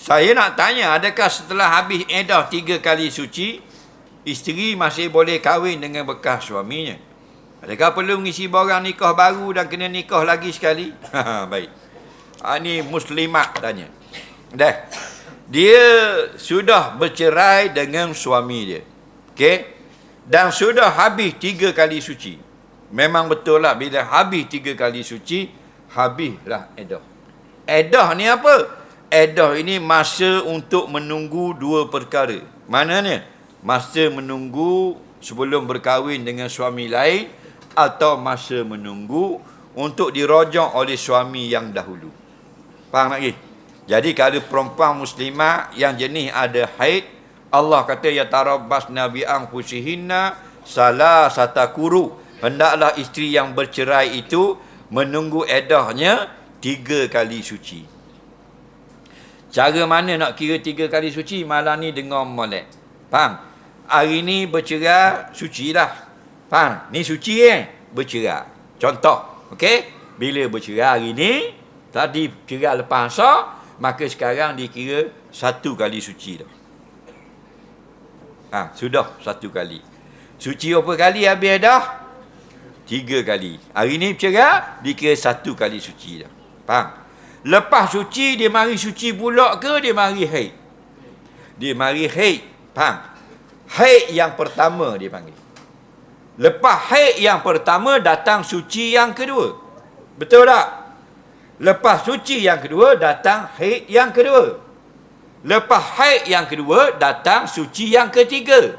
Saya nak tanya, adakah setelah habis edah tiga kali suci, isteri masih boleh kahwin dengan bekas suaminya? Adakah perlu mengisi borang nikah baru dan kena nikah lagi sekali? Baik. Ini muslimat tanya. Dah. Dia sudah bercerai dengan suami dia. Okey? Dan sudah habis tiga kali suci. Memang betul lah bila habis tiga kali suci, habislah edah. Edah ni apa? Edah ini masa untuk menunggu dua perkara. Mananya? Masa menunggu sebelum berkahwin dengan suami lain atau masa menunggu untuk dirojok oleh suami yang dahulu. Faham lagi? Jadi kalau perempuan muslimah yang jenis ada haid, Allah kata ya tarabbas nabi ang fusihinna salah satakuru. Hendaklah isteri yang bercerai itu menunggu edahnya tiga kali suci. Cara mana nak kira tiga kali suci? Malam ni dengar molek. Faham? Hari ni bercerai, suci lah. Faham? Ni suci eh? Bercerai. Contoh. Okey? Bila bercerai hari ni, tadi cerai lepas asar, maka sekarang dikira satu kali suci dah. Ha, sudah satu kali. Suci berapa kali habis dah? Tiga kali. Hari ni bercerai, dikira satu kali suci dah. Faham? Lepas suci, dia mari suci pula ke dia mari haid? Dia mari haid. Faham? Haid yang pertama dia panggil. Lepas haid yang pertama, datang suci yang kedua. Betul tak? Lepas suci yang kedua, datang haid yang kedua. Lepas haid yang kedua, datang suci yang ketiga.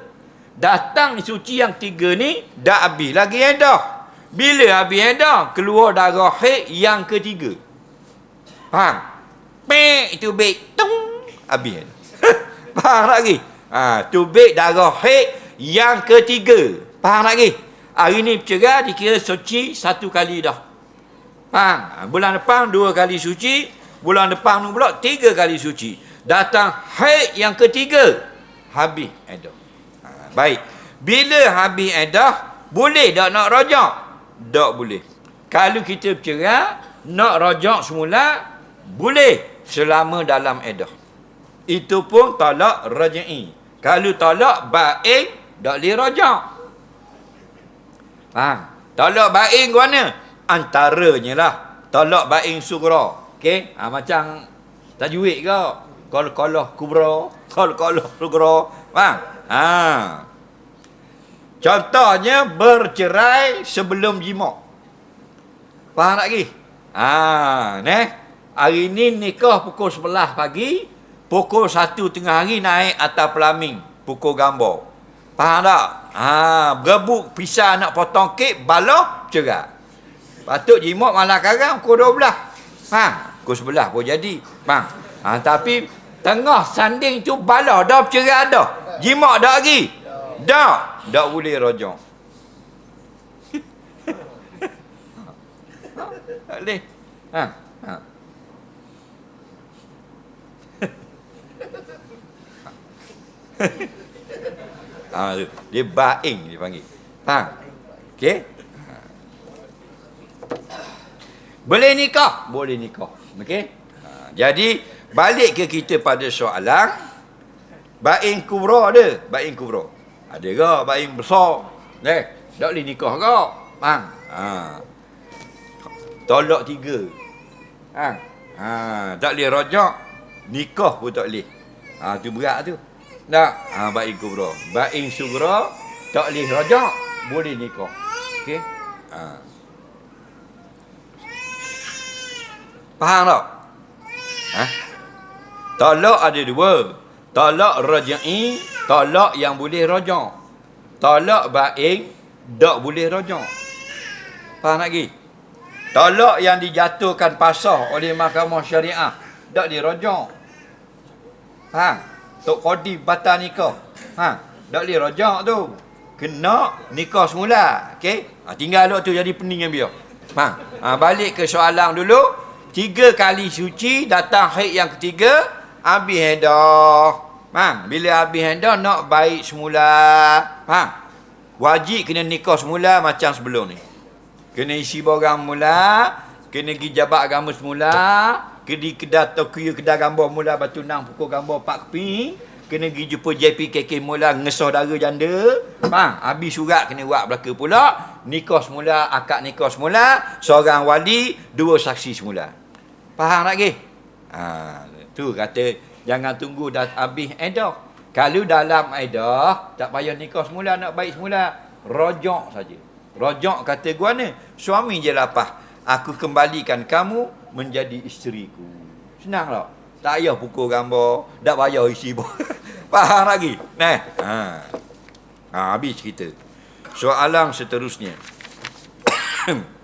Datang suci yang tiga ni, dah habis lagi edah. Bila habis edah, keluar darah haid yang ketiga. Faham? Pek tubik tung habis. Faham lagi? Ha, tubik darah haid yang ketiga. Faham lagi? Hari ni bercerai dikira suci satu kali dah. Faham? Ha, bulan depan dua kali suci, bulan depan ni pula tiga kali suci. Datang haid yang ketiga, habis edah. Ha, baik. Bila habis edah, boleh tak nak rajak? Tak boleh. Kalau kita bercerai, nak rajak semula, boleh selama dalam edah. Itu pun talak rajai. Kalau talak baik, tak boleh rajak. Faham? Talak baik ke mana? Antaranya lah. Talak baik sugra. Okey? Ha, macam tajwid ke? Kol-koloh kubra. Kol-koloh sugra. Faham? Ha. Contohnya bercerai sebelum jimak. Faham tak lagi? Ha, neh. Hari ni nikah pukul 11 pagi, pukul 1 tengah hari naik atas pelamin, pukul gambar. Faham tak? Ha, berebut pisah nak potong kek, baloh, cerak. Patut jimat malam karang pukul 12. Faham? Pukul 11 pun jadi. Faham? Ha, tapi tengah sanding tu baloh dah bercerak dah. Jimat dah lagi? Dah. Tak boleh rojong. Tak boleh. Ha. Ha. Ha, dia baing dia panggil. Faham? Okey? Ha. Boleh nikah? Boleh nikah. Okey? Ha, jadi balik ke kita pada soalan baing kubra ada, baing kubra. Ada ke baing besar? Eh, tak boleh nikah ke? Faham? Ha. Tolak tiga. Ha. Ha, tak boleh rojak. Nikah pun tak boleh. Ha, tu berat tu. Tak? Ha, baik kubra. Baik sugra, tak boleh rajak, boleh nikah. Okey? Ha. Faham tak? Ha? Talak ada dua. Talak raja'i, talak yang boleh rajak. Talak baik, tak boleh rajak. Faham lagi? Talak yang dijatuhkan pasah oleh mahkamah syariah, tak dirajak. Faham? Tok Kodi batal nikah. Ha, tak boleh rojak tu. Kena nikah semula. Okey? Ha, tinggal duk tu jadi pening yang biar. Ha, ha, balik ke soalan dulu. Tiga kali suci, datang haid yang ketiga, habis hedah. Ha, bila habis hedah, nak baik semula. Ha, wajib kena nikah semula macam sebelum ni. Kena isi borang mula, kena pergi jabat agama semula, ke di kedai Tokyo kedai gambar mula batu nang pukul gambar pak keping kena pergi jumpa JPKK mula ngesoh dara janda. Faham habis surat kena buat belaka pula. Nikah semula akad nikah semula seorang wali dua saksi semula. Faham lagi ha tu kata jangan tunggu dah habis edah kalau dalam edah tak payah nikah semula nak baik semula rojok saja. Rojok kata gua ni suami je lapah. Aku kembalikan kamu menjadi isteriku senang tak tak payah pukul gambar tak payah isi pun Faham lagi? Nah. Ha. Ha, habis cerita. Soalan seterusnya.